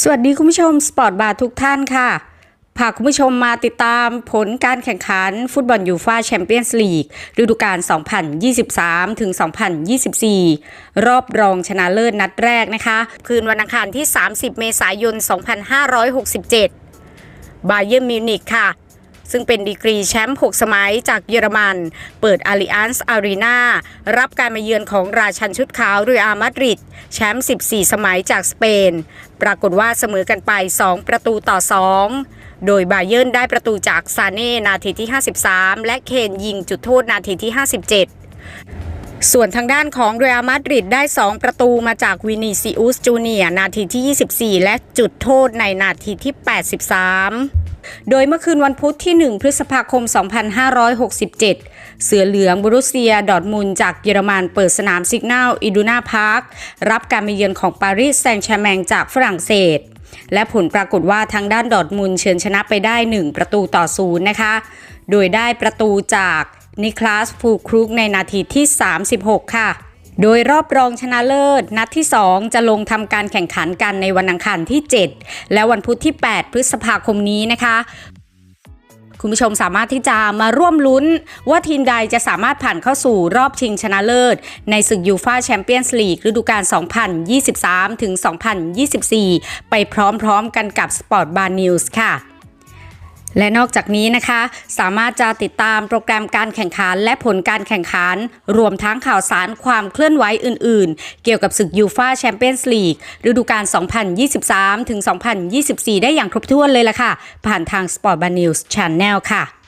สวัสดีคุณผู้ชมสปอร์ตบาร์ทุกท่านค่ะ พาคุณผู้ชมมาติดตามผลการแข่งขันฟุตบอลยูฟาแชมเปี้ยนส์ลีกฤดูกาล 2023 ถึง 2024 รอบรองชนะเลิศนัดแรกนะคะ คืนวันอังคารที่ 30 เมษายน 2567 บาเยิร์นมิวนิกค่ะ ซึ่งเป็นดีกรีแชมป์ 6 สมัยจากเยอรมัน เปิดอาริอันส์อารีนารับการมาเยือนของราชันชุดขาวเรอัลมาดริดแชมป์ 14 สมัยจากสเปน ปรากฏว่าเสมอกันไป 2 ประตูต่อ 2 โดยบาเยิร์นได้ประตูจากซาเน่นาทีที่ 53 และเคนยิงจุดโทษนาทีที่ 57ส่วนทางด้านของเรอัลมาดริดได้ 2 ประตูมาจากวินิซิอุสจูเนียนาทีที่ 24 และจุดโทษในนาทีที่ 83 โดยเมื่อคืนวันพุธที่ 1 พฤษภาคม 2567 เสือเหลืองบรุเซีย ดอทมุนจากเยอรมันเปิดสนามซิกนัลอิดูนาพาร์ครับการมาเยือนของปารีสแซงต์แชร์แมงจากฝรั่งเศส และผลปรากฏว่าทางด้านดอทมุนเฉือนชนะไปได้ 1 ประตูต่อศูนย์นะคะ โดยได้ประตูจากนิคลาสฟูครุกในนาทีที่ 36 ค่ะ โดยรอบรองชนะเลิศ นัดที่ 2 จะลงทำการแข่งขันกันในวันอังคารที่ 7 และวันพุธที่ 8 พฤษภาคมนี้นะคะ คุณผู้ชมสามารถที่จะมาร่วมลุ้น ว่าทีมใดจะสามารถผ่านเข้าสู่รอบชิงชนะเลิศ ในศึกยูฟาแชมเปี้ยนส์ลีกฤดูกาล 2023 ถึง 2024 ไปพร้อมๆกันกับ Sport Bar News ค่ะ และนอกจากนี้นะคะ สามารถจะติดตามโปรแกรมการแข่งขัน และผลการแข่งขัน รวมทั้งข่าวสารความเคลื่อนไหวอื่น ๆ เกี่ยวกับศึกยูฟาแชมเปี้ยนส์ลีกฤดูกาล 2023 ถึง 2024 ได้อย่างครบถ้วนเลยล่ะค่ะ ผ่านทาง Sport b a News Channel ค่ะ